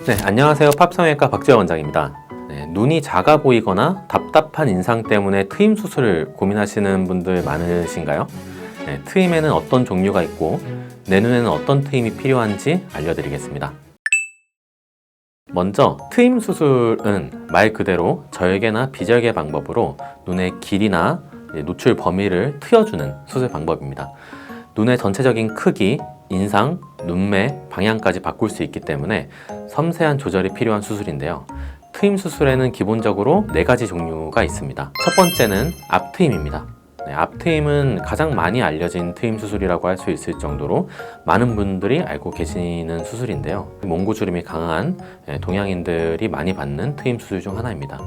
네, 안녕하세요. 팝성외과 박재원 원장입니다. 네, 눈이 작아 보이거나 답답한 인상 때문에 트임 수술을 고민하시는 분들 많으신가요? 네, 트임에는 어떤 종류가 있고 내 눈에는 어떤 트임이 필요한지 알려드리겠습니다. 먼저 트임 수술은 말 그대로 절개나 비절개 방법으로 눈의 길이나 노출 범위를 트여주는 수술 방법입니다. 눈의 전체적인 크기, 인상, 눈매, 방향까지 바꿀 수 있기 때문에 섬세한 조절이 필요한 수술인데요. 트임 수술에는 기본적으로 네 가지 종류가 있습니다. 첫 번째는 앞트임입니다. 네, 앞트임은 가장 많이 알려진 트임 수술이라고 할 수 있을 정도로 많은 분들이 알고 계시는 수술인데요. 몽고주름이 강한 예, 동양인들이 많이 받는 트임 수술 중 하나입니다.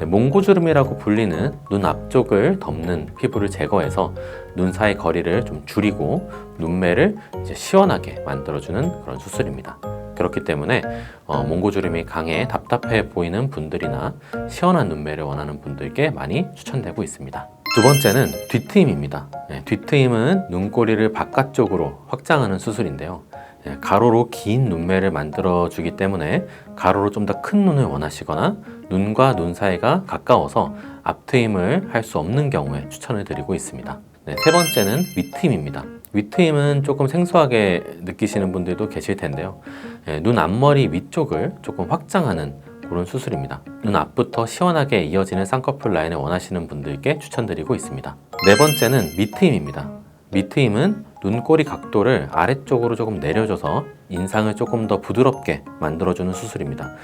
네, 몽고주름이라고 불리는 눈 앞쪽을 덮는 피부를 제거해서 눈 사이 거리를 좀 줄이고 눈매를 시원하게 만들어주는 그런 수술입니다. 그렇기 때문에 어, 몽고주름이 강해 답답해 보이는 분들이나 시원한 눈매를 원하는 분들께 많이 추천되고 있습니다. 두 번째는 뒤트임입니다. 네, 뒤트임은 눈꼬리를 바깥쪽으로 확장하는 수술인데요. 네, 가로로 긴 눈매를 만들어 주기 때문에 가로로 좀 더 큰 눈을 원하시거나 눈과 눈 사이가 가까워서 앞트임을 할 수 없는 경우에 추천을 드리고 있습니다. 네, 세 번째는 윗트임입니다. 윗트임은 조금 생소하게 느끼시는 분들도 계실 텐데요. 예, 눈 앞머리 위쪽을 조금 확장하는 그런 수술입니다. 눈 앞부터 시원하게 이어지는 쌍꺼풀 라인을 원하시는 분들께 추천드리고 있습니다. 네 번째는 밑트임입니다. 밑트임은 눈꼬리 각도를 아래쪽으로 조금 내려줘서 인상을 조금 더 부드럽게 만들어주는 수술입니다.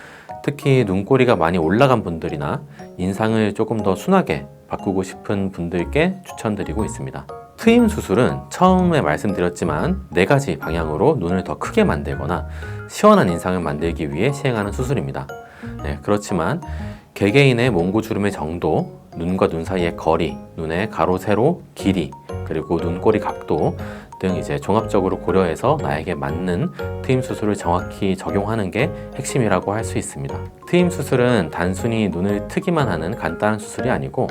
특히 눈꼬리가 많이 올라간 분들이나 인상을 조금 더 순하게 바꾸고 싶은 분들께 추천드리고 있습니다. 트임 수술은 처음에 말씀드렸지만 네 가지 방향으로 눈을 더 크게 만들거나 시원한 인상을 만들기 위해 시행하는 수술입니다. 네, 그렇지만 개개인의 몽고주름의 정도, 눈과 눈 사이의 거리, 눈의 가로, 세로, 길이, 그리고 눈꼬리 각도 등 이제 종합적으로 고려해서 나에게 맞는 트임 수술을 정확히 적용하는 게 핵심이라고 할 수 있습니다. 트임 수술은 단순히 눈을 트기만 하는 간단한 수술이 아니고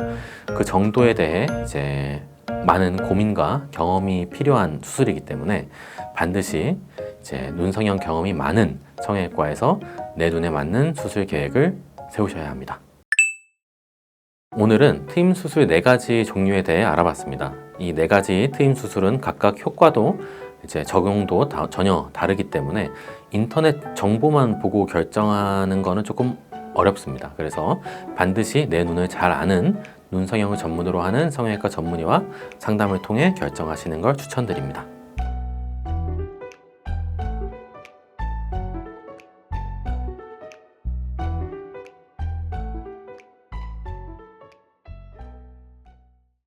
그 정도에 대해 이제 많은 고민과 경험이 필요한 수술이기 때문에 반드시 이제 눈 성형 경험이 많은 성형외과에서 내 눈에 맞는 수술 계획을 세우셔야 합니다. 오늘은 트임 수술 네 가지 종류에 대해 알아봤습니다. 이네 가지 트임 수술은 각각 효과도 이제 적용도 다- 전혀 다르기 때문에 인터넷 정보만 보고 결정하는 거는 조금 어렵습니다. 그래서 반드시 내 눈을 잘 아는 눈 성형을 전문으로 하는 성형외과 전문의와 상담을 통해 결정하시는 걸 추천드립니다.